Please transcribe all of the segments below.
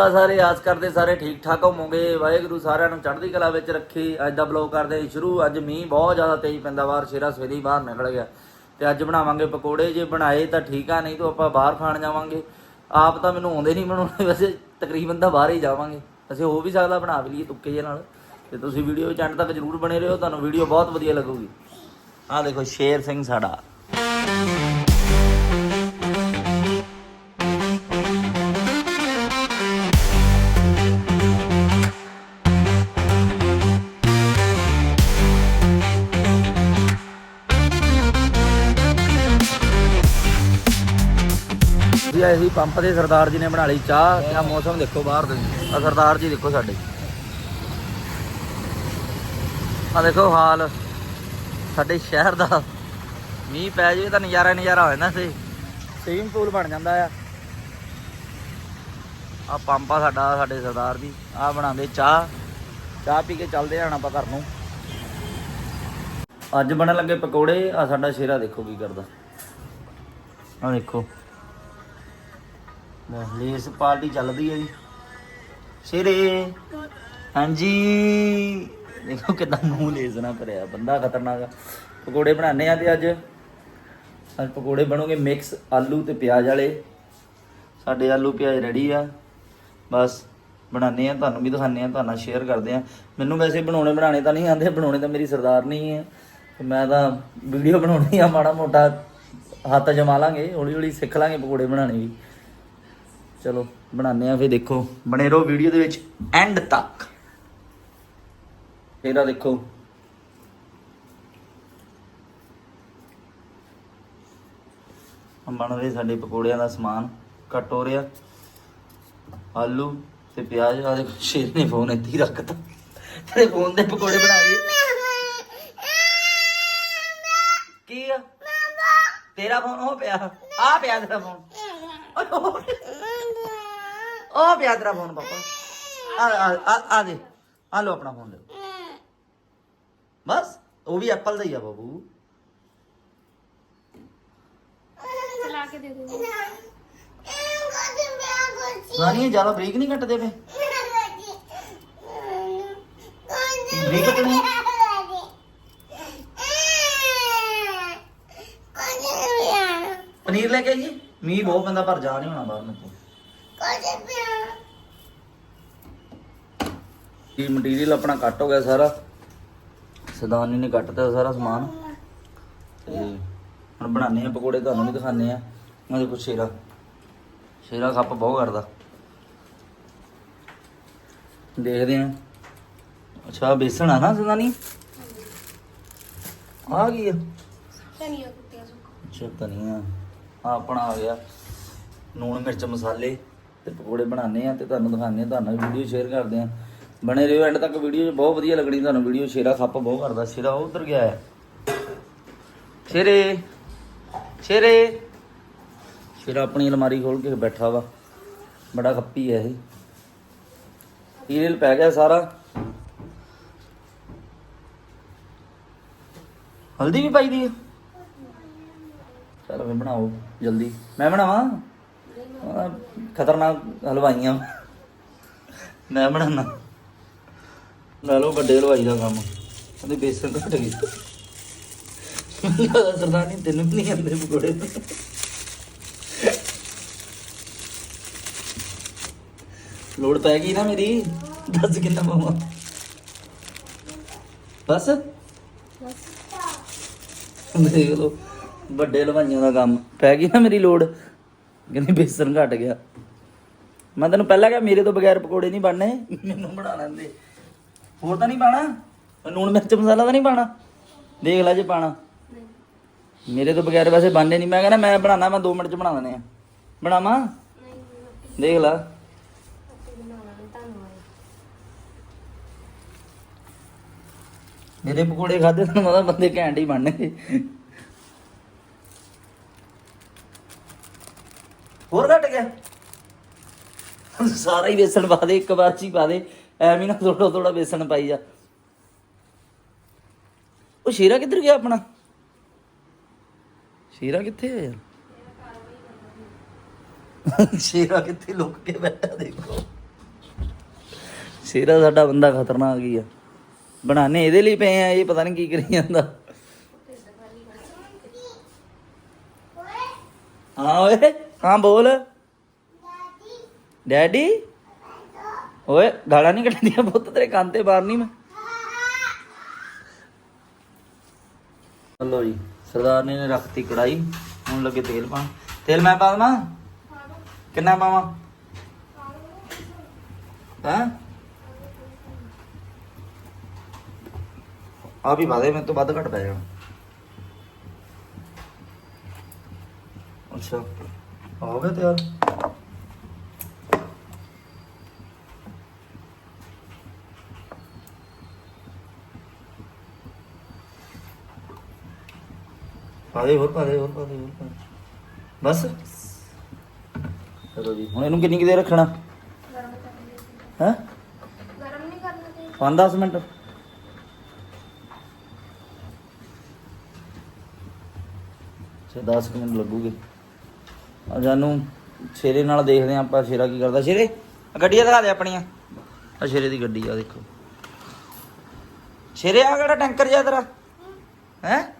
ਕਿੱਦਾਂ ਸਾਰੇ ਆਸ ਕਰਦੇ ਸਾਰੇ ਠੀਕ ਠਾਕ ਹੋਵੋਗੇ। ਵਾਹਿਗੁਰੂ ਸਾਰਿਆਂ ਨੂੰ ਚੜ੍ਹਦੀ ਕਲਾ ਵਿੱਚ ਰੱਖੀ। ਅੱਜ ਦਾ ਬਲੌਗ ਕਰਦੇ ਸ਼ੁਰੂ। ਅੱਜ ਮੀਂਹ ਬਹੁਤ ਜ਼ਿਆਦਾ ਤੇਜ਼ ਪੈਂਦਾ। ਬਾਹਰ ਸ਼ੇਰਾ ਸਵੇਰੇ ਹੀ ਬਾਹਰ ਨਿਕਲ ਗਿਆ। ਤੇ ਅੱਜ ਬਣਾਵਾਂਗੇ ਪਕੌੜੇ। ਜੇ ਬਣਾਏ ਤਾਂ ਠੀਕ ਆ, ਨਹੀਂ ਤਾਂ ਆਪਾਂ ਬਾਹਰ ਖਾਣ ਜਾਵਾਂਗੇ। ਆਪ ਤਾਂ ਮੈਨੂੰ ਆਉਂਦੇ ਨਹੀਂ ਬਣਾਉਣੇ। ਵੈਸੇ ਤਕਰੀਬਨ ਤਾਂ ਬਾਹਰ ਹੀ ਜਾਵਾਂਗੇ। ਅਸੀਂ ਹੋ ਵੀ ਸਕਦਾ ਬਣਾ ਵੀ ਲਈਏ ਤੁੱਕੇ ਜੇ ਨਾਲ। ਤੇ ਤੁਸੀਂ ਵੀਡੀਓ ਵਿੱਚ ਐਂਡ ਤੱਕ ਜਰੂਰ ਬਣੇ ਰਹੋ। ਤੁਹਾਨੂੰ ਵੀਡੀਓ ਬਹੁਤ ਵਧੀਆ ਲੱਗੂਗੀ। ਆਹ ਦੇਖੋ ਸ਼ੇਰ ਸਿੰਘ ਸਾਡਾ। ਜੀ, ਆਏ ਸੀ ਪੰਪ ਦੇ ਸਰਦਾਰ ਜੀ ਨੇ ਬਣਾ ਲਈ ਚਾਹ। ਤੇ ਆਹ ਮੌਸਮ ਦੇਖੋ ਬਾਹਰ ਦੇ ਆ ਸਰਦਾਰ ਜੀ ਦੇਖੋ ਸਾਡੇ। ਆ ਦੇਖੋ ਹਾਲ। ਸਾਡੇ ਸ਼ਹਿਰ ਦਾ। ਮੀਂਹ ਪੈ ਜਾਵੇ ਤਾਂ ਨਜ਼ਾਰਾ ਨਜ਼ਾਰਾ ਹੋ ਜਾਂਦਾ ਸੀ ਸਵਿਮਿੰਗ ਪੂਲ ਬਣ ਜਾਂਦਾ ਆ। ਆ ਪੰਪ ਆ ਸਾਡਾ, ਸਾਡੇ ਸਰਦਾਰ ਜੀ। ਆ ਬਣਾਉਂਦੇ ਚਾਹ। ਚਾਹ ਪੀ ਕੇ ਚੱਲਦੇ ਆਣਾ ਆਪਾਂ ਘਰ ਨੂੰ। ਅੱਜ ਬਣਨ ਲੱਗੇ ਪਕੌੜੇ। ਆ ਸਾਡਾ ਸ਼ੇਰਾ ਦੇਖੋ ਕੀ ਕਰਦਾ। ਆ ਦੇਖੋ। ਲੈ, ਲੇਸ ਪਾਰਟੀ ਚੱਲਦੀ ਹੈ ਜੀ। ਸ਼ੇਰੇ ਹਾਂਜੀ। ਦੇਖੋ ਕਿਦਾਂ ਮੂੰਹ ਲੇਸ ਨਾ ਭਰਿਆ। ਬੰਦਾ ਖਤਰਨਾਕ ਆ। ਪਕੌੜੇ ਬਣਾਣੇ ਆ ਤੇ ਅੱਜ। ਅੱਜ ਪਕੌੜੇ ਬਣੋਗੇ ਮਿਕਸ ਆਲੂ ਤੇ ਪਿਆਜ਼ ਵਾਲੇ। ਸਾਡੇ ਆਲੂ ਪਿਆਜ਼ ਰੈਡੀ ਆ। ਬਸ ਬਣਾਉਂਦੇ ਆ ਤੁਹਾਨੂੰ ਵੀ ਦਿਖਾਉਂਦੇ ਆ ਤੁਹਾਨੂੰ ਸ਼ੇਅਰ ਕਰਦੇ ਆ ਮੈਨੂੰ ਵੈਸੇ ਬਣਾਉਣੇ ਬਣਾਣੇ ਤਾਂ ਨਹੀਂ ਆਉਂਦੇ। ਬਣਾਉਣੇ ਤਾਂ ਮੇਰੀ ਸਰਦਾਰ ਨਹੀਂ ਹੈ। ਮੈਂ ਤਾਂ ਵੀਡੀਓ ਬਣਾਉਣੀ ਆ। ਮਾੜਾ ਮੋਟਾ ਹੱਥ ਜਮਾ ਲਾਂਗੇ। ਹੌਲੀ ਹੌਲੀ ਸਿੱਖ ਲਾਂਗੇ ਪਕੌੜੇ ਬਣਾਣੇ ਵੀ। ਚਲੋ, ਬਣਾਉਂਦੇ ਆ ਫੇ ਦੇਖੋ। ਬਣੇ ਰਹੋ ਵੀਡੀਓ ਦੇ ਵਿੱਚ ਐਂਡ ਤੱਕ। ਇਹਦਾ ਦੇਖੋ। ਬਣ ਰਹੇ ਸਾਡੇ ਪਕੌੜਿਆਂ ਦਾ ਸਮਾਨ। ਕੱਟ ਹੋ ਰਿਹਾ। ਆਲੂ ਤੇ ਪਿਆਜ਼ ਆ ਦੇਖੋ, ਸ਼ੇਰ ਨੇ ਫੋਨ ਇੱਥੇ ਹੀ ਰੱਖਤਾ। ਤੇਰੇ ਫੋਨ ਦੇ ਪਕੌੜੇ ਬਣਾ ਲਈਏ ਕੀ ਆ? ਤੇਰਾ ਫੋਨ ਉਹ ਪਿਆ। ਆ ਪਿਆ ਤੇਰਾ ਫੋਨ ਉਹ ਪਿਆ ਤੇਰਾ ਫੋਨ ਪਾਪਾ ਆ ਆ ਆ- ਆ ਦੇ। ਆ ਲੋ ਆਪਣਾ ਫੋਨ ਲੈ ਬਸ ਉਹ ਵੀ ਐਪਲ ਦਾ ਹੀ ਆ ਬਾਬੂ। ਚਲਾ ਕੇ ਦੇ ਦੋ ਰਾਣੀ ਜ਼ਿਆਦਾ ਬ੍ਰੇਕ ਨਹੀਂ ਕੱਟਦੇ ਪਏ? ਬ੍ਰੇਕ ਕੱਟਣੀ ਪਨੀਰ ਲੈ ਕੇ ਜੀ ਮੀਂਹ ਬਹੁਤ ਪੈਂਦਾ ਪਰ ਜਾ ਨਹੀਂ ਹੋਣਾ ਬਾਹਰ ਨੂੰ ਇਹ ਮਟੀਰੀਅਲ ਆਪਣਾ ਕੱਟ ਹੋ ਗਿਆ ਸਾਰਾ? ਸਦਾਨੀ ਨੇ ਕੱਟਤਾ ਸਾਰਾ ਸਮਾਨ। ਤੇ ਹੁਣ ਬਣਾਉਂਦੇ ਆ ਪਕੌੜੇ ਤੁਹਾਨੂੰ ਵੀ ਦਿਖਾਉਂਦੇ ਆ ਆ ਦੇਖੋ ਸ਼ੇਰਾ। ਸ਼ੇਰਾ ਖੱਪ ਬਹੁਤ ਕਰਦਾ। ਦੇਖਦੇ ਆ ਅੱਛਾ ਬੇਸਣ ਆ ਨਾ ਸਦਾਨੀ? ਆ ਗਈ ਆ? ਧਨੀਆ ਕੁੱਟਿਆ ਸੁੱਕਾ। ਅੱਛਾ ਧਨੀਆ। ਆ ਆਪਣਾ ਆ ਗਿਆ। ਨੂਣ ਮਿਰਚ ਮਸਾਲੇ। ਤੇ ਪਕੌੜੇ ਬਣਾਉਂਦੇ ਆ ਤੇ ਤੁਹਾਨੂੰ ਦਿਖਾਉਂਦੇ ਆ ਤੁਹਾਨੂੰ ਵੀਡੀਓ ਸ਼ੇਅਰ ਕਰਦੇ ਆ ਬਣੇ ਰਹੋ ਐਂਡ ਤੱਕ ਵੀਡੀਓ ਬਹੁਤ ਵਧੀਆ ਲੱਗਣੀ ਤੁਹਾਨੂੰ ਵੀਡੀਓ ਸ਼ੇਰਾ ਖੱਪ ਬਹੁਤ ਕਰਦਾ, ਸ਼ੇਰਾ ਉਹ ਉਧਰ ਗਿਆ ਹੈ। ਸ਼ੇਰੇ ਸ਼ੇਰੇ। ਸ਼ੇਰਾ ਆਪਣੀ ਅਲਮਾਰੀ ਖੋਲ ਕੇ ਬੈਠਾ ਵਾ, ਬੜਾ ਖੱਪੀ ਹੈ ਇਹ। ਟੀਰਲ ਪੈ ਗਿਆ ਸਾਰਾ। ਹਲਦੀ ਵੀ ਪਾਈ ਦੀ ਹੈ? ਚਲੋ ਫਿਰ ਬਣਾਓ, ਜਲਦੀ। ਮੈਂ ਬਣਾਵਾਂ? ਖਤਰਨਾਕ ਹਲਵਾਈਆਂ। ਮੈਂ ਬਣਾਉਣਾ। ਲੈ ਲਓ ਵੱਡੇ ਹਲਵਾਈ ਦਾ ਕੰਮ। ਉਹਦੇ ਬੇਸਨ ਘਟ ਗਈ ਸਰਦਾਨੀ ਤੈਨੂੰ ਵੀ ਨਹੀਂ ਆਉਂਦੇ ਪਕੌੜੇ। ਲੋੜ ਪੈ ਗਈ ਨਾ ਮੇਰੀ। ਦੱਸ ਕਿੰਨਾ ਪਾਵਾਂ। ਬਸ। ਦੇਖ ਲਓ ਵੱਡੇ ਹਲਵਾਈਆਂ ਦਾ ਕੰਮ। ਪੈ ਗਈ ਨਾ ਮੇਰੀ ਲੋੜ। ਕਹਿੰਦੀ ਬੇਸਨ ਘਟ ਗਿਆ। ਮੈਂ ਤੈਨੂੰ ਪਹਿਲਾਂ ਕਿਹਾ ਮੇਰੇ ਤੋਂ ਬਗੈਰ ਪਕੌੜੇ ਨਹੀਂ ਬਣਨੇ ਮੈਨੂੰ ਬਣਾ ਲੈਂਦੇ ਹੋਰ ਤਾਂ ਨਹੀਂ ਪਾਣਾ? ਲੂਣ ਮਿਰਚ ਮਸਾਲਾ ਤਾਂ ਨਹੀਂ ਪਾਣਾ? ਦੇਖ ਲੈ ਜੇ ਪਾਣਾ। ਮੇਰੇ ਤੋਂ ਬਗੈਰ ਵੈਸੇ ਬਣਨੇ ਨਹੀਂ। ਮੈਂ ਕਹਿੰਦਾ ਮੈਂ ਬਣਾਣਾ ਮੈਂ 2 ਮਿੰਟ ਚ ਬਣਾ ਦਿੰਦੇ ਆ ਬਣਾਵਾਂ? ਦੇਖ ਲੈ। ਮੇਰੇ ਪਕੌੜੇ ਖਾਦੇ ਤਾਂ ਮਦਾ ਬੰਦੇ ਘੈਂਟ ਹੀ ਬਣਨਗੇ। ਹੋਰ ਸਾਰਾ ਹੀ ਬੇਸਣ ਪਾ ਦੇ, ਇੱਕ ਵਾਰ ਚ ਪਾ ਦੇ। ਐਵੇਂ ਨਾ ਥੋੜਾ ਥੋੜਾ ਬੇਸਣ ਪਾਈ ਜਾ। ਉਹ ਸ਼ੇਰਾ ਕਿੱਧਰ ਗਿਆ ਆਪਣਾ? ਸ਼ੇਰਾ ਕਿੱਥੇ ਹੈ ਯਾਰ? ਸ਼ੇਰਾ ਕਿੱਥੇ ਲੁੱਕ ਕੇ ਬੈਠਾ ਦੇਖੋ। ਸ਼ੇਰਾ ਸਾਡਾ ਬੰਦਾ ਖਤਰਨਾਕ ਹੀ ਆ। ਬਣਾਣੇ ਇਹਦੇ ਲਈ ਪਏ ਆ, ਇਹ ਪਤਾ ਨਹੀਂ ਕੀ ਕਰੀ ਜਾਂਦਾ। ਹਾਂ ਓਏ, ਹਾਂ ਬੋਲ। ਡੈਡੀ? ਓਏ, ਗਾਲਾਂ ਨਹੀਂ ਕੱਢਦੀਆਂ ਪੁੱਤ, ਤੇਰੇ ਕੰਨ ਤੇ ਮਾਰਨੀ ਮੈਂ। ਲੋ ਜੀ, ਸਰਦਾਰ ਨੇ ਰੱਖਤੀ ਕੜਾਈ ਹੁਣ ਲੱਗੇ ਤੇਲ ਪਾਣ ਤੇਲ ਮੈਂ ਪਾ ਦਵਾਂ? ਕਿੰਨਾ ਪਾਵਾਂ? ਹਾਂ? ਆ ਵੀ ਵਾਦੇ ਮੈਂ ਤੋਂ ਵੱਧ ਘਟ ਪੈ ਜਾਣਾ। ਅੱਛਾ ਹੋ ਗਿਆ ਤਿਆਰ। ਪਾ ਦੇ ਹੋਰ ਪਾ ਦੇ ਹੋਰ ਪਾ ਦੇ ਹੋਰ ਪਾ ਦੇ। ਬਸ। ਚਲੋ ਜੀ, ਹੁਣ ਇਹਨੂੰ ਕਿੰਨੀ ਕੁ ਦੇਰ ਰੱਖਣਾ? ਗਰਮ ਕਰਨੀ ਹੈ? ਗਰਮ ਨਹੀਂ ਕਰਨਾ ਤੇ 5-10 ਮਿੰਟ ਛੇ 10 ਮਿੰਟ ਲੱਗੂਗੇ। ਆ ਜਾਨੂੰ, ਸ਼ੇਰੇ ਨਾਲ ਦੇਖਦੇ ਹਾਂ ਆਪਾਂ ਸ਼ੇਰਾ ਕੀ ਕਰਦਾ। ਸ਼ੇਰੇ, ਆਹ ਗੱਡੀਆਂ ਦਿਖਾ ਦੇ ਆਪਣੀਆਂ। ਆ ਸ਼ੇਰੇ ਦੀ ਗੱਡੀ ਆ, ਦੇਖੋ। ਸ਼ੇਰੇ ਆ ਕਿਹੜਾ ਟੈਂਕਰ ਜਿਹਾ ਤੇਰਾ? ਹੈ?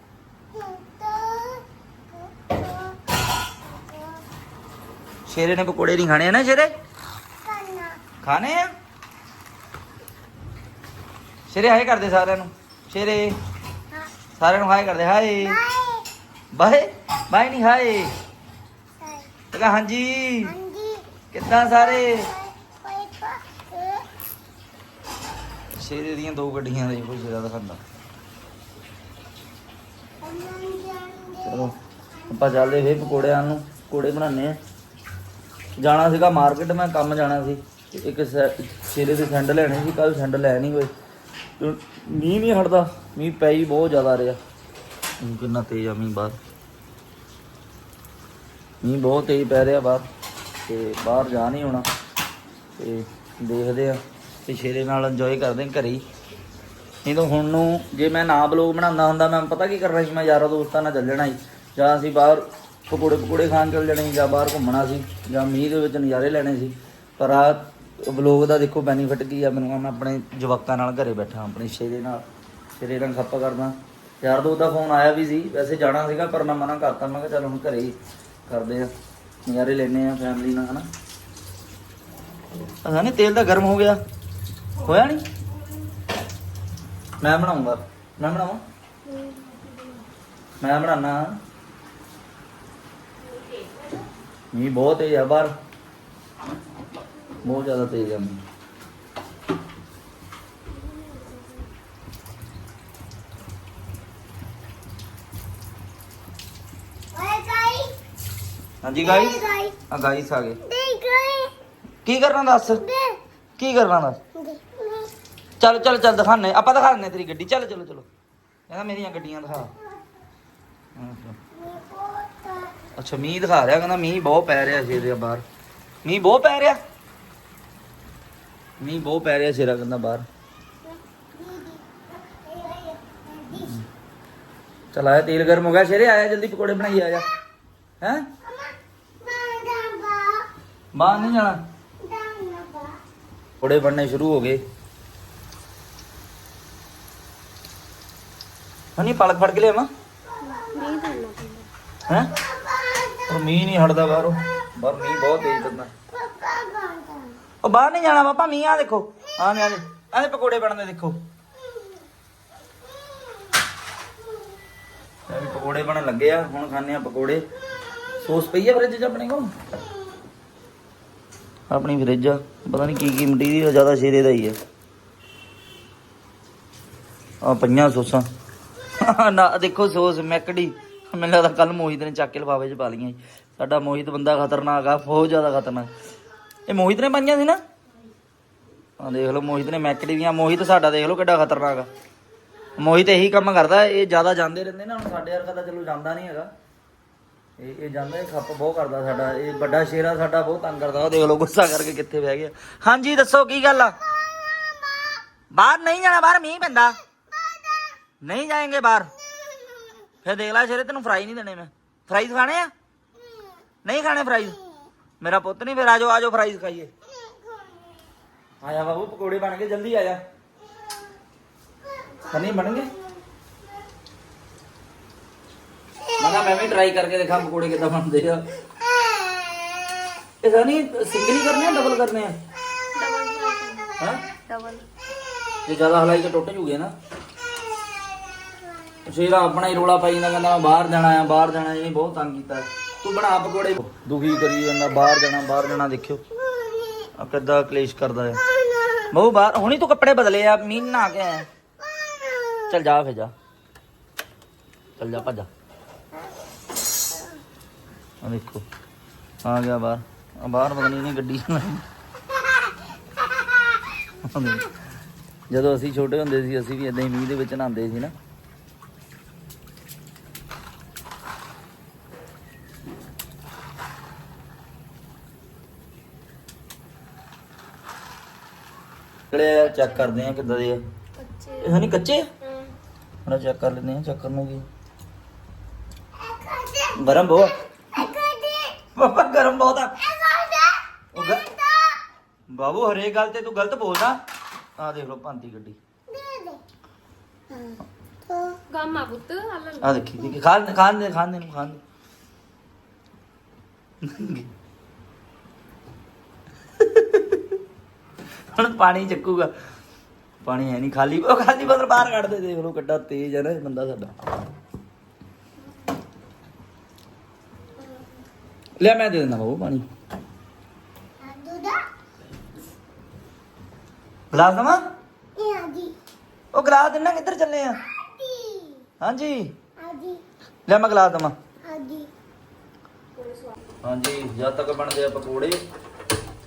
ਸ਼ੇਰੇ ਨੇ ਪਕੌੜੇ ਨਹੀਂ ਖਾਣੇ ਨਾ ਸ਼ੇਰੇ? ਖਾਣੇ। ਆ? ਸ਼ੇਰੇ ਹਾਏ ਕਰਦੇ ਸਾਰਿਆਂ ਨੂੰ। ਸ਼ੇਰੇ। ਸਾਰਿਆਂ ਨੂੰ ਹਾਏ ਕਰਦੇ ਹਾਏ। ਬਾਏ। ਬਾਏ? ਨਹੀਂ ਹਾਏ। ਕਹਾ ਹਾਂਜੀ। ਕਿੱਦਾਂ ਸਾਰੇ? ਸ਼ੇਰੇ ਦੀਆਂ ਦੋ ਗੱਡੀਆਂ ਦੇ ਕੋਈ ਦਿਖਾਉਂਦਾ ਚਲੋ ਆਪਾਂ ਚੱਲਦੇ ਫੇਰ ਪਕੌੜਿਆਂ ਨੂੰ। ਪਕੌੜੇ ਬਣਾਉਣੇ ਆ। ਜਾਣਾ ਸੀਗਾ ਮਾਰਕੀਟ ਮੈਂ ਕੰਮ ਜਾਣਾ ਸੀ। ਤੇ ਇੱਕ ਸੈ- ਸ਼ੇਰੇ ਦੇ ਸੈਂਡਲ ਲੈਣੇ ਸੀ ਕੱਲ ਸੈਂਡਲ ਲੈ ਨਹੀਂ ਹੋਏ। ਮੀਂਹ ਨਹੀਂ ਹਟਦਾ, ਮੀਂਹ ਪੈ ਹੀ ਬਹੁਤ ਜ਼ਿਆਦਾ ਰਿਹਾ। ਕਿੰਨਾ ਤੇਜ਼ ਆ ਮੀਂਹ ਬਾਹਰ। ਮੀਂਹ ਬਹੁਤ ਤੇਜ਼ ਪੈ ਰਿਹਾ ਬਾਹਰ, ਤੇ ਬਾਹਰ ਜਾ ਨਹੀਂ ਹੋਣਾ। ਤੇ ਦੇਖਦੇ ਆ, ਤੇ ਸ਼ੇਰੇ ਨਾਲ ਇੰਜੋਏ ਕਰਦੇ ਆ ਘਰੇ ਹੀ। ਨਹੀਂ ਤਾਂ ਹੁਣ ਨੂੰ ਜੇ ਮੈਂ ਨਾ ਬਲੌਗ ਬਣਾਉਂਦਾ ਹੁੰਦਾ, ਮੈਂ ਪਤਾ ਕੀ ਕਰਨਾ ਸੀ, ਮੈਂ ਯਾਰਾਂ ਦੋਸਤਾਂ ਨਾਲ ਚੱਲ ਜਾਣਾ ਸੀ। ਜਾਂ ਅਸੀਂ ਬਾਹਰ ਪਕੌੜੇ ਪਕੌੜੇ ਖਾਣ ਚੱਲ ਜਾਣੇ ਸੀ ਜਾਂ ਬਾਹਰ ਘੁੰਮਣਾ ਸੀ ਜਾਂ ਮੀਂਹ ਦੇ ਵਿੱਚ ਨਜ਼ਾਰੇ ਲੈਣੇ ਸੀ। ਪਰ ਆ ਬਲੌਗ ਦਾ ਦੇਖੋ ਬੈਨੀਫਿਟ ਕੀ ਆ, ਮੈਨੂੰ ਮੈਂ ਆਪਣੇ ਜਵਾਕਾਂ ਨਾਲ ਘਰੇ ਬੈਠਾ, ਆਪਣੇ ਸ਼ੇਰੇ ਨਾਲ ਸ਼ੇਰੇ ਨਾਲ ਖੱਪਾ ਕਰਦਾ। ਯਾਰ ਦੋ ਦਾ ਫੋਨ ਆਇਆ ਵੀ ਸੀ, ਵੈਸੇ ਜਾਣਾ ਸੀਗਾ, ਪਰ ਮੈਂ ਮਨਾ ਕਰਤਾ, ਮੈਂ ਕਿਹਾ ਚੱਲ ਹੁਣ ਘਰੇ ਹੀ ਕਰਦੇ ਆ, ਨਜ਼ਾਰੇ ਲੈਣੇ ਆ ਫੈਮਿਲੀ ਨਾਲ, ਹਨਾ। ਪਤਾ ਨਹੀਂ ਤੇਲ ਤਾਂ ਗਰਮ ਹੋ ਗਿਆ। ਹੋਇਆ ਨਹੀਂ ਮੈਂ ਬਣਾਉਂਗਾ। ਮੈਂ ਬਣਾਵਾਂ? ਮੈਂ ਬਣਾਣਾ ਮੀਂਹ ਬਹੁਤ ਤੇਜ਼ ਆ ਬਾਹਰ। ਬਹੁਤ ਜ਼ਿਆਦਾ ਤੇਜ਼ ਆ ਮੀਂਹ। ਹਾਂਜੀ ਗਾਈਸ ਆ ਗਾਈਸ ਆ ਗਏ। ਕੀ ਕਰਨਾ ਦੱਸ? ਕੀ ਕਰਨਾ ਦੱਸ? ਚੱਲ ਚੱਲ ਚੱਲ ਦਿਖਾਣੇ ਆਪਾਂ ਦਿਖਾ ਦਿੰਨੇ ਤੇਰੀ ਗੱਡੀ। ਚੱਲ ਚਲੋ ਚਲੋ। ਕਹਿੰਦਾ ਮੇਰੀਆਂ ਗੱਡੀਆਂ ਦਿਖਾ। ਅੱਛਾ ਮੀਂਹ ਦਿਖਾ ਰਿਹਾ ਕਹਿੰਦਾ ਮੀਂਹ ਬਹੁਤ ਪੈ ਰਿਹਾ ਸ਼ੇਰੇ ਬਾਹਰ। ਮੀਂਹ ਬਹੁਤ ਪੈ ਰਿਹਾ? ਮੀਂਹ ਬਹੁਤ ਪੈ ਰਿਹਾ ਸ਼ੇਰਾ ਕਹਿੰਦਾ ਬਾਹਰ। ਚਲ ਆਇਆ ਤੇਲ ਗਰਮ ਹੋ ਗਿਆ। ਸ਼ੇਰੇ ਆਇਆ ਜਲਦੀ ਪਕੌੜੇ ਬਣਾਈ ਆ ਜਾ ਹੈ? ਬਾਹਰ ਨਹੀਂ ਜਾਣਾ? ਪਕੌੜੇ ਬਣਨੇ ਸ਼ੁਰੂ ਹੋ ਗਏ। ਹਣੀ ਪਲਕ ਫੜ ਕੇ ਲਿਆਵਾਂ? ਨਹੀਂ ਪੈਂਦਾ ਹੈ? ਪਰ ਮੀਂਹ ਨਹੀਂ ਹਟਦਾ ਬਾਹਰੋਂ। ਬਾਹਰ ਮੀਂਹ ਬਹੁਤ ਤੇਜ਼ ਪੈਂਦਾ। ਉਹ ਬਾਹਰ ਨਹੀਂ ਜਾਣਾ ਪਾਪਾ ਮੀਂਹ ਆ ਦੇਖੋ। ਆ ਮੈਂ ਆਦੇ ਪਕੌੜੇ ਬਣਦੇ ਦੇਖੋ। ਇਹ ਵੀ ਪਕੌੜੇ ਬਣਨ ਲੱਗੇ ਆ। ਹੁਣ ਖਾਣੇ ਆ ਪਕੌੜੇ। ਸੌਸ ਪਈ ਆ ਫ੍ਰਿਜ 'ਚ ਆਪਣੇ ਕੋਲ? ਆਪਣੀ ਫ੍ਰਿਜ ਆ। ਪਤਾ ਨਹੀਂ ਕੀ ਕੀ ਮਟੀਰੀਅਲ ਜ਼ਿਆਦਾ ਸ਼ੇਰੇ ਦਾ ਹੀ ਆ। ਆ ਪਈਆਂ ਸੋਸਾਂ। ਨਾ ਦੇਖੋ ਸੋਸ ਮੈਕੜੀ। ਮੈਨੂੰ ਲੱਗਦਾ ਕੱਲ ਮੋਹਿਤ ਨੇ ਚੱਕ ਕੇ ਲਫਾਵੇ 'ਚ ਪਾ ਲਈਆਂ ਸਾਡਾ ਮੋਹਿਤ ਬੰਦਾ ਖਤਰਨਾਕ ਆ, ਬਹੁਤ ਜ਼ਿਆਦਾ ਖਤਰਨਾਕ। ਇਹ ਮੋਹਿਤ ਨੇ ਪਾਈਆਂ ਸੀ ਨਾ? ਆ ਦੇਖ ਲਓ, ਮੋਹਿਤ ਨੇ ਮੈਕੜੀ ਦੀਆਂ ਮੋਹਿਤ ਸਾਡਾ ਦੇਖ ਲਓ ਕਿੱਡਾ ਖਤਰਨਾਕ ਆ। ਮੋਹਿਤ ਇਹੀ ਕੰਮ ਕਰਦਾ, ਇਹ ਜ਼ਿਆਦਾ ਜਾਂਦੇ ਰਹਿੰਦੇ ਨਾ, ਹੁਣ ਸਾਡੇ ਵਰਗਾ ਤਾਂ ਚਲੋ ਜਾਂਦਾ ਨਹੀਂ ਹੈਗਾ। ਇਹ ਇਹ ਜਾਂਦਾ, ਇਹ ਖੱਪ ਬਹੁਤ ਕਰਦਾ ਸਾਡਾ। ਇਹ ਵੱਡਾ ਸ਼ੇਰਾ ਸਾਡਾ ਬਹੁਤ ਤੰਗ ਕਰਦਾ, ਉਹ ਦੇਖ ਲਓ ਗੁੱਸਾ ਕਰਕੇ ਕਿੱਥੇ ਬਹਿ ਗਿਆ। ਹਾਂਜੀ, ਦੱਸੋ ਕੀ ਗੱਲ ਆ? ਬਾਹਰ ਨਹੀਂ ਜਾਣਾ, ਬਾਹਰ ਮੀਂਹ ਪੈਂਦਾ। ਨਹੀਂ ਜਾਏਂਗੇ ਬਾਹਰ। ਫਿਰ ਦੇਖ ਲੈ ਸ਼ੇਰੇ ਤੈਨੂੰ ਫਰਾਈ ਨਹੀਂ ਦੇਣੇ ਮੈਂ। ਫਰਾਈਜ਼ ਖਾਣੇ ਆ? ਨਹੀਂ ਖਾਣੇ ਫਰਾਈਜ਼ ਮੇਰਾ ਪੁੱਤ ਨਹੀਂ ਫਿਰ ਆਜੋ ਆਜੋ ਫਰਾਈਜ਼ ਖਾਈਏ। ਆਇਆ ਬਾਬੂ ਪਕੌੜੇ ਬਣ ਗਏ ਜਲਦੀ ਆ ਜਾ ਸਨੀ ਬਣ ਗਏ? ਮੈਂ ਕਿਹਾ ਮੈਂ ਵੀ ਟਰਾਈ ਕਰਕੇ ਦੇਖਾਂ ਪਕੌੜੇ ਕਿੱਦਾਂ ਬਣਦੇ ਆ। ਇਹ ਸਨੀ ਸਿੰਗਲ ਹੀ ਕਰਨੇ ਆ ਡਬਲ ਕਰਨੇ ਆ? ਹਾਂ? ਡਬਲ ਜੇ ਜ਼ਿਆਦਾ ਹਲਾਈ ਤਾਂ ਟੁੱਟ ਜੂਗੇ ਨਾ। ਸ਼ੇਰਾ ਆਪਣਾ ਹੀ ਰੋਲਾ ਪਾਈ ਜਾਂਦਾ, ਕਹਿੰਦਾ ਮੈਂ ਬਾਹਰ ਜਾਣਾ ਆ, ਬਾਹਰ ਜਾਣਾ, ਇਹਨੇ ਬਹੁਤ ਤੰਗ ਕੀਤਾ। ਤੂੰ ਬਣਾ ਪਕੌੜੇ ਦੁਖੀ ਕਰੀ ਜਾਂਦਾ, ਬਾਹਰ ਜਾਣਾ ਬਾਹਰ ਜਾਣਾ, ਦੇਖਿਓ। ਆ ਕਿੱਦਾਂ ਕਲੇਸ਼ ਕਰਦਾ ਹੈ ਬਹੁ ਬਾਹਰ ਹੁਣੀ ਤੂੰ ਕੱਪੜੇ ਬਦਲੇ ਆ, ਮੀਂਹ ਨਾ ਕੇ ਆਇਆ। ਚੱਲ ਜਾ ਫੇ ਜਾ। ਚੱਲ ਜਾ, ਭੱਜ ਆ ਦੇਖੋ, ਆ ਗਿਆ ਬਾਹਰ। ਆ ਬਾਹਰ ਪਤਾ ਨਹੀਂ ਗੱਡੀ ਜਦੋਂ ਅਸੀਂ ਛੋਟੇ ਹੁੰਦੇ ਸੀ, ਅਸੀਂ ਵੀ ਇਦਾਂ ਹੀ ਮੀਂਹ ਦੇ ਵਿੱਚ ਨਹਾਉਂਦੇ ਸੀ ਨਾ। ਕਿਹੜੇ ਚੈੱਕ ਕਰਦੇ ਆ ਕਿੱਦਾਂ ਦੇ ਆ। ਕੱਚੇ ਇਹ ਹਨੀ ਕੱਚੇ ਆ? ਹਮ। ਹੁਣ ਚੈੱਕ ਕਰ ਲੈਂਦੇ ਆ ਚੈੱਕ ਕਰਨ ਨੂੰ ਕੀ। ਗਰਮ ਬਹੁਤ ਪਾਪਾ ਗਰਮ ਬਹੁਤ ਆ। ਉਹ ਗ- ਬਾਬੂ ਹਰੇਕ ਗੱਲ ਤੇ ਤੂੰ ਗਲਤ ਬੋਲਦਾ। ਆ ਦੇਖ ਲਓ ਭਾਂਤੀ ਗੱਡੀ। ਗਾਮਾ ਪੁੱਤ ਹਲਨ ਆ ਦੇਖੀ ਦੇਖੀ। ਖਾਣ ਖਾਣ ਦੇ ਖਾਣ ਦੇ ਨੂੰ ਖਾਣ ਦੇ। ਹੁਣ ਪਾਣੀ ਚੱਕੂਗਾ। ਪਾਣੀ ਹੈ ਨਹੀਂ, ਖਾਲੀ ਉਹ ਖਾਲੀ ਬੋਤਲ ਬਾਹਰ ਕੱਢ ਦੇ ਦੇਖ ਲਓ ਕਿੱਡਾ ਤੇਜ਼ ਹੈ ਨਾ ਇਹ ਬੰਦਾ ਸਾਡਾ। ਲੈ ਮੈਂ ਦੇ ਦਿੰਦਾ ਬਾਬੂ ਪਾਣੀ। ਗਲਾਸ ਦਵਾਂ? ਉਹ ਗਲਾਸ ਦਿੰਨਾ ਕਿੱਧਰ ਚੱਲੇ ਆ? ਹਾਂਜੀ। ਲੈ ਮੈਂ ਗਲਾਸ ਦਵਾਂ। ਹਾਂਜੀ, ਜਦ ਤੱਕ ਬਣਦੇ ਆ ਪਕੌੜੇ,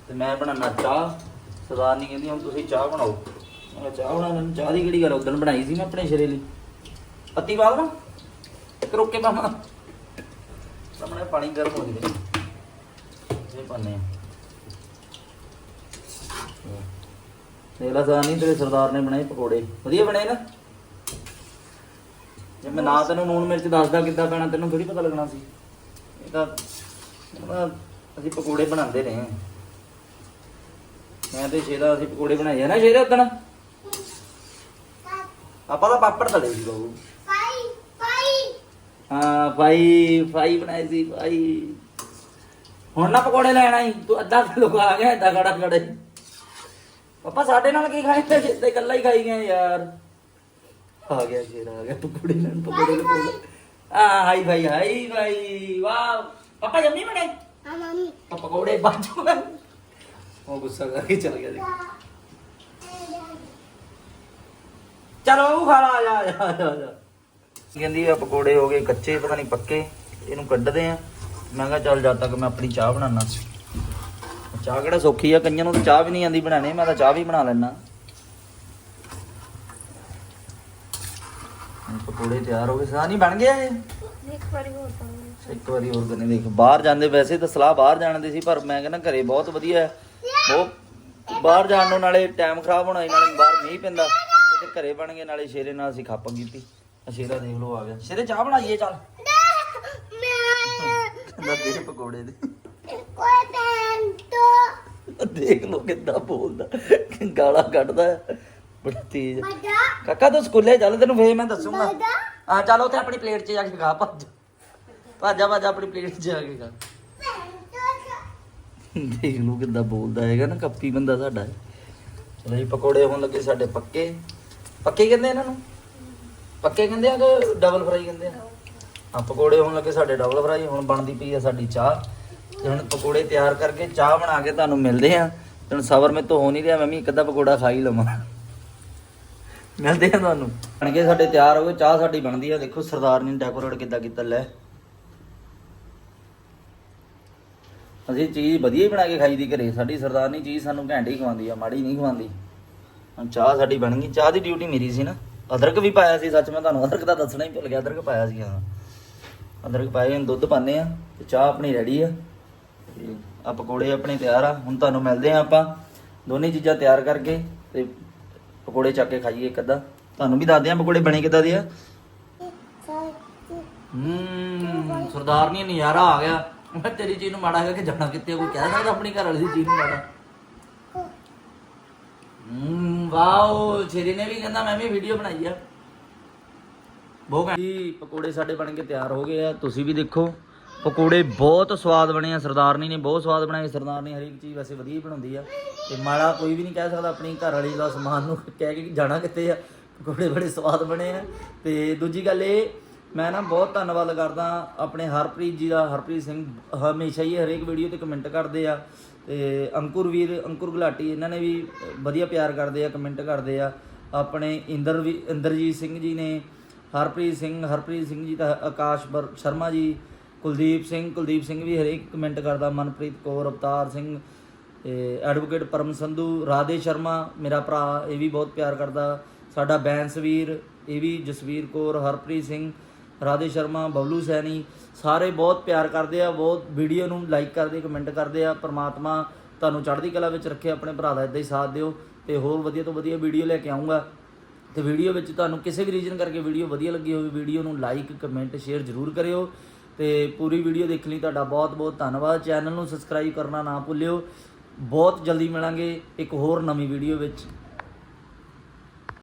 ਤੇ ਮੈਂ ਬਣਾਉਣਾ ਚਾਹ। ਸਰਦਾਰ ਨਹੀਂ ਕਹਿੰਦੀ, ਹੁਣ ਤੁਸੀਂ ਚਾਹ ਬਣਾਓ। ਮੈਂ ਕਿਹਾ, ਚਾਹ ਬਣਾਉਣ? ਚਾਹ ਦੀ ਕਿਹੜੀ ਗੱਲ ਉਦੋਂ ਬਣਾਈ ਸੀ ਮੈਂ ਆਪਣੇ ਸ਼ਰੇ ਲਈ। ਪੱਤੀ ਪਾ ਦਵਾਂ ਇੱਕ ਰੋਕੇ ਪਾਵਾਂ? ਸਾਹਮਣੇ ਪਾਣੀ ਗਰਮ ਹੋ ਗਿਆ ਇਹ ਪਾਣੇ ਆ। ਤੇਲਾ ਸਾਂ ਤੇਰੇ ਸਰਦਾਰ ਨੇ ਬਣਾਏ ਪਕੌੜੇ। ਵਧੀਆ ਬਣੇ ਨਾ? ਜੇ ਮੈਂ ਨਾ ਤੈਨੂੰ ਨੂਣ ਮਿਰਚ ਦੱਸਦਾ ਕਿੱਦਾਂ ਪੈਣਾ ਤੈਨੂੰ ਥੋੜੀ ਪਤਾ ਲੱਗਣਾ ਸੀ। ਇਹ ਤਾਂ ਅਸੀਂ ਪਕੌੜੇ ਬਣਾਉਂਦੇ ਰਹੇ ਹਾਂ। ਮੈਂ ਤੇ ਸ਼ੇਰਾ ਅਸੀਂ ਪਕੌੜੇ ਬਣਾਏ ਆ ਨਾ ਸ਼ੇਰਾ ਉਦਣ ਆਪਾਂ ਤਾਂ ਪਾਪੜ ਤਲੇ ਸੀ ਬਾਬੂ ਹਾਂ ਭਾਈ ਭਾਈ ਬਣਾਏ ਸੀ ਭਾਈ ਹੁਣ ਨਾ ਪਕੌੜੇ ਲੈਣਾ ਹੀ ਤੂੰ ਅੱਧਾ ਕਿਲੋ ਆ ਗਿਆ ਏਦਾਂ ਖੜਾ ਖੜੇ। ਪਾਪਾ ਸਾਡੇ ਨਾਲ ਕੀ ਖਾਏ ਤੇ ਤੇ ਇਕੱਲਾ ਹੀ ਖਾਈ ਗਏ ਯਾਰ। ਆ ਗਿਆ ਸ਼ੇਰ ਆ ਗਿਆ ਪਕੌੜੇ ਲੈਣ ਪਕੌੜੇ ਲੈ ਆ ਹਾਈ ਭਾਈ ਹਾਈ ਭਾਈ ਵਾਹ। ਪਾਪਾ ਜੰਮੀ ਬਣੇ? ਤਾਂ ਪਕੌੜੇ ਬਾਜੂ ਮੈਂ ਉਹ ਗੁੱਸਾ ਕਰਕੇ ਚਲ ਗਿਆ ਦੇਖ। ਚਲੋ ਉਹ ਖਾ ਲਾ ਆ ਜਾ ਆ ਜਾ, ਆ ਜਾ ਕਹਿੰਦੀ ਆ ਪਕੌੜੇ ਹੋ ਗਏ ਕੱਚੇ ਪਤਾ ਨਹੀਂ ਪੱਕੇ ਇਹਨੂੰ ਕੱਢਦੇ ਆ। ਮੈਂ ਕਿਹਾ ਚੱਲ ਜਦ ਤੱਕ ਮੈਂ ਆਪਣੀ ਚਾਹ ਬਣਾਉਣਾ ਚਾਹ ਕਿਹੜਾ ਸੌਖੀ ਆ ਕਈਆਂ ਨੂੰ ਤਾਂ ਚਾਹ ਵੀ ਨਹੀਂ ਆਂਦੀ ਬਣਾਣੇ ਮੈਂ ਤਾਂ ਚਾਹ ਵੀ ਬਣਾ ਲੈਣਾ ਪਕੌੜੇ ਤਿਆਰ ਹੋ ਗਏ ਸਾਹ ਨਹੀਂ ਬਣ ਗਿਆ ਇਹ? ਇੱਕ ਵਾਰੀ ਹੋਰ ਪਾਉਂਗੀ ਇੱਕ ਵਾਰੀ ਹੋਰ ਕਰਨੇ ਦੇਖ ਬਾਹਰ ਜਾਂਦੇ ਵੈਸੇ ਤਾਂ ਸਲਾਹ ਬਾਹਰ ਜਾਣ ਦੀ ਸੀ ਪਰ ਮੈਂ ਕਹਿੰਦਾ ਘਰੇ ਬਹੁਤ ਵਧੀਆ ਹੈ। ਬਹੁਤ ਬਾਹਰ ਜਾਣ ਨੂੰ ਨਾਲੇ ਟਾਈਮ ਖਰਾਬ ਹੋਣਾ ਸੀ, ਨਾਲੇ ਬਾਹਰ ਮੀਂਹ ਪੈਂਦਾ। ਤੇ ਘਰੇ ਬਣ ਗਏ ਨਾਲੇ ਸ਼ੇਰੇ ਨਾਲ ਅਸੀਂ ਖਾਪਾ ਕੀਤੀ। ਆ ਸ਼ੇਰਾ ਦੇਖ ਲਓ ਆ ਗਿਆ। ਸ਼ੇਰੇ ਚਾਹ ਬਣਾਈਏ ਚੱਲ। ਕਹਿੰਦਾ ਦੇ ਪਕੌੜੇ ਦੇ। ਦੇਖ ਲਓ ਕਿੱਦਾਂ ਬੋਲਦਾ ਗਾਲਾਂ ਕੱਢਦਾ। ਬੜਾ ਤੇਜ਼। ਕਾਕਾ ਤੂੰ ਸਕੂਲੇ ਚੱਲ ਤੈਨੂੰ ਫੇਰ ਮੈਂ ਦੱਸੂਗਾ। ਆ ਚੱਲ ਉੱਥੇ ਆਪਣੀ ਪਲੇਟ 'ਚ ਜਾ ਕੇ ਖਾ ਭੱਜ। ਭੱਜ ਭੱਜ ਆਪਣੀ ਪਲੇਟ 'ਚ ਜਾ ਕੇ ਖਾ। ਦੇਖ ਲਓ ਕਿੱਦਾਂ ਬੋਲਦਾ ਹੈਗਾ ਨਾ, ਕੱਪੀ ਬੰਦਾ ਸਾਡਾ। ਚਲੋ ਪਕੌੜੇ ਹੋਣ ਲੱਗੇ ਸਾਡੇ ਪੱਕੇ। ਪੱਕੇ ਕਹਿੰਦੇ ਇਹਨਾਂ ਨੂੰ? ਪੱਕੇ ਕਹਿੰਦੇ ਆ ਕਿ ਡਬਲ ਫਰਾਈ ਕਹਿੰਦੇ ਆ? ਆ ਪਕੌੜੇ ਹੋਣ ਲੱਗੇ ਸਾਡੇ ਡਬਲ ਫਰਾਈ ਹੁਣ ਬਣਦੀ ਪਈ ਆ ਸਾਡੀ ਚਾਹ। ਤੇ ਹੁਣ ਪਕੌੜੇ ਤਿਆਰ ਕਰਕੇ ਚਾਹ ਬਣਾ ਕੇ ਤੁਹਾਨੂੰ ਮਿਲਦੇ ਆ। ਹੁਣ ਸਬਰ ਮੇ ਤੋਂ ਹੋ ਨਹੀਂ ਰਿਹਾ, ਮੈਂ ਵੀ ਇੱਕ ਅੱਧਾ ਪਕੌੜਾ ਖਾ ਹੀ ਲਵਾਂ। ਮਿਲਦੇ ਆ ਤੁਹਾਨੂੰ। ਬਣ ਕੇ ਸਾਡੇ ਤਿਆਰ ਹੋ ਗਏ, ਚਾਹ ਸਾਡੀ ਬਣਦੀ ਆ। ਦੇਖੋ ਸਰਦਾਰ ਨੇ ਡੈਕੋਰੇਟ ਕਿੱਦਾਂ ਕੀਤਾ, ਲੈ। ਅਸੀਂ ਚੀਜ਼ ਵਧੀਆ ਹੀ ਬਣਾ ਕੇ ਖਾਈ ਦੀ ਘਰੇ। ਸਾਡੀ ਸਰਦਾਰਨੀ ਚੀਜ਼ ਸਾਨੂੰ ਘੈਂਟ ਹੀ ਖਵਾਉਂਦੀ ਆ ਮਾੜੀ ਨਹੀਂ ਖਵਾਉਂਦੀ। ਹੁਣ ਚਾਹ ਸਾਡੀ ਬਣ ਗਈ। ਚਾਹ ਦੀ ਡਿਊਟੀ ਮੇਰੀ ਸੀ ਨਾ। ਅਦਰਕ ਵੀ ਪਾਇਆ ਸੀ ਸੱਚ ਮੈਂ ਤੁਹਾਨੂੰ ਅਦਰਕ ਦਾ ਦੱਸਣਾ ਹੀ ਭੁੱਲ ਗਿਆ। ਅਦਰਕ ਪਾਇਆ ਸੀ ਹਾਂ। ਅਦਰਕ ਪਾਏ ਹੁਣ ਦੁੱਧ ਪਾਣੇ ਆ ਤੇ ਚਾਹ ਆਪਣੀ ਰੈਡੀ ਆ। ਤੇ ਆ ਪਕੌੜੇ ਆਪਣੇ ਤਿਆਰ ਆ। ਹੁਣ ਤੁਹਾਨੂੰ ਮਿਲਦੇ ਆ ਆਪਾਂ। ਦੋਨੇ ਚੀਜ਼ਾਂ ਤਿਆਰ ਕਰਕੇ ਤੇ ਪਕੌੜੇ ਚੱਕ ਕੇ ਖਾਈਏ ਇੱਕ ਅੱਧਾ। ਤੁਹਾਨੂੰ ਵੀ ਦੱਸਦੇ ਆ ਪਕੌੜੇ ਬਣੇ ਕਿੱਦਾਂ ਦੇ ਆ। ਹੂੰ ਸਰਦਾਰ ਨਹੀਂ ਨਜ਼ਾਰਾ ਆ ਗਿਆ। ਮੈਂ ਤੇਰੀ ਚੀਜ਼ ਨੂੰ ਮਾੜਾ ਕਰਕੇ ਜਾਣਾ ਕਿੱਥੇ ਕੋਈ ਕਹਿ ਸਕਦਾ ਆਪਣੀ ਘਰ ਵਾਲੀ ਦੀ ਚੀਜ਼ ਨੂੰ ਮਾੜਾ। ਹੂੰ, ਵਾਓ ਛੇਰੀ ਨੇ ਵੀ ਕਹਿੰਦਾ ਮੈਂ ਵੀ ਵੀਡੀਓ ਬਣਾਈ ਆ। ਬਹੁਤ ਘੈਂਟ। ਜੀ, ਪਕੌੜੇ ਸਾਡੇ ਬਣ ਕੇ ਤਿਆਰ ਹੋ ਗਏ ਆ, ਤੁਸੀਂ ਵੀ ਦੇਖੋ। ਪਕੌੜੇ ਬਹੁਤ ਸਵਾਦ ਬਣੇ ਆ, ਸਰਦਾਰਨੀ ਨੇ ਬਹੁਤ ਸਵਾਦ ਬਣਾਏ, ਸਰਦਾਰਨੀ ਹਰੇਕ ਚੀਜ਼ ਵੈਸੇ ਵਧੀਆ ਹੀ ਬਣਾਉਂਦੀ ਆ। ਤੇ ਮਾੜਾ ਕੋਈ ਵੀ ਨਹੀਂ ਕਹਿ ਸਕਦਾ ਆਪਣੀ ਘਰ ਵਾਲੀ ਦਾ ਸਮਾਨ ਨੂੰ ਕਹਿ ਕੇ ਕਿ ਜਾਣਾ ਕਿੱਥੇ ਆ। ਪਕੌੜੇ ਬੜੇ ਸਵਾਦ ਬਣੇ ਆ। ਤੇ ਦੂਜੀ ਗੱਲ ਇਹ ਮੈਂ ਨਾ ਬਹੁਤ ਧੰਨਵਾਦ ਕਰਦਾ ਆਪਣੇ ਹਰਪ੍ਰੀਤ ਜੀ ਦਾ, ਹਰਪ੍ਰੀਤ ਸਿੰਘ, ਹਮੇਸ਼ਾ ਹੀ ਹਰੇਕ ਵੀਡੀਓ ਤੇ ਕਮੈਂਟ ਕਰਦੇ ਆ ਤੇ ਅੰਕੁਰ ਵੀਰ, ਅੰਕੁਰ ਗੁਲਾਟੀ, ਇਹਨਾਂ ਨੇ ਵੀ ਵਧੀਆ ਪਿਆਰ ਕਰਦੇ ਆ ਕਮੈਂਟ ਕਰਦੇ ਆ। ਆਪਣੇ ਇੰਦਰ ਵੀ, ਇੰਦਰਜੀਤ ਸਿੰਘ ਜੀ ਨੇ, ਹਰਪ੍ਰੀਤ ਸਿੰਘ ਹਰਪ੍ਰੀਤ ਸਿੰਘ ਜੀ ਤਾਂ ਆਕਾਸ਼ ਵਰ- ਸ਼ਰਮਾ ਜੀ, ਕੁਲਦੀਪ ਸਿੰਘ ਕੁਲਦੀਪ ਸਿੰਘ ਵੀ ਹਰੇਕ ਕਮੈਂਟ ਕਰਦਾ, ਮਨਪ੍ਰੀਤ ਕੌਰ, ਅਵਤਾਰ ਸਿੰਘ, ਤੇ ਐਡਵੋਕੇਟ ਪਰਮ ਸੰਧੂ, ਰਾਧੇ ਸ਼ਰਮਾ, ਮੇਰਾ ਭਰਾ, ਇਹ ਵੀ ਬਹੁਤ ਪਿਆਰ ਕਰਦਾ। ਸਾਡਾ ਬੈਂਸ ਵੀਰ, ਇਹ ਵੀ ਜਸਵੀਰ ਕੌਰ, ਹਰਪ੍ਰੀਤ ਸਿੰਘ ਰਾਧੇ ਸ਼ਰਮਾ, ਬਬਲੂ ਸੈਣੀ, ਸਾਰੇ ਬਹੁਤ ਪਿਆਰ ਕਰਦੇ ਆ, ਬਹੁਤ ਵੀਡੀਓ ਨੂੰ ਲਾਈਕ ਕਰਦੇ ਕਮੈਂਟ ਕਰਦੇ ਆ, ਪ੍ਰਮਾਤਮਾ ਤੁਹਾਨੂੰ ਚੜ੍ਹਦੀ ਕਲਾ ਵਿੱਚ ਰੱਖੇ, ਆਪਣੇ ਭਰਾ ਦਾ ਇਦਾਂ ਹੀ ਸਾਥ ਦਿਓ ਤੇ ਹੋਰ ਵਧੀਆ ਤੋਂ ਵਧੀਆ ਵੀਡੀਓ ਲੈ ਕੇ ਆਉਂਗਾ ਤੇ ਵੀਡੀਓ ਵਿੱਚ ਤੁਹਾਨੂੰ ਕਿਸੇ ਵੀ ਰੀਜਨ ਕਰਕੇ ਵੀਡੀਓ ਵਧੀਆ ਲੱਗੀ ਹੋਵੇ ਵੀਡੀਓ ਨੂੰ ਲਾਈਕ ਕਮੈਂਟ ਸ਼ੇਅਰ ਜ਼ਰੂਰ ਕਰਿਓ ਤੇ ਪੂਰੀ ਵੀਡੀਓ ਦੇਖਣ ਲਈ ਤੁਹਾਡਾ ਬਹੁਤ ਬਹੁਤ ਧੰਨਵਾਦ। ਚੈਨਲ ਨੂੰ ਸਬਸਕ੍ਰਾਈਬ ਕਰਨਾ ਨਾ ਭੁੱਲਿਓ। ਬਹੁਤ ਜਲਦੀ ਮਿਲਾਂਗੇ ਇੱਕ ਹੋਰ ਨਵੀਂ ਵੀਡੀਓ ਵਿੱਚ।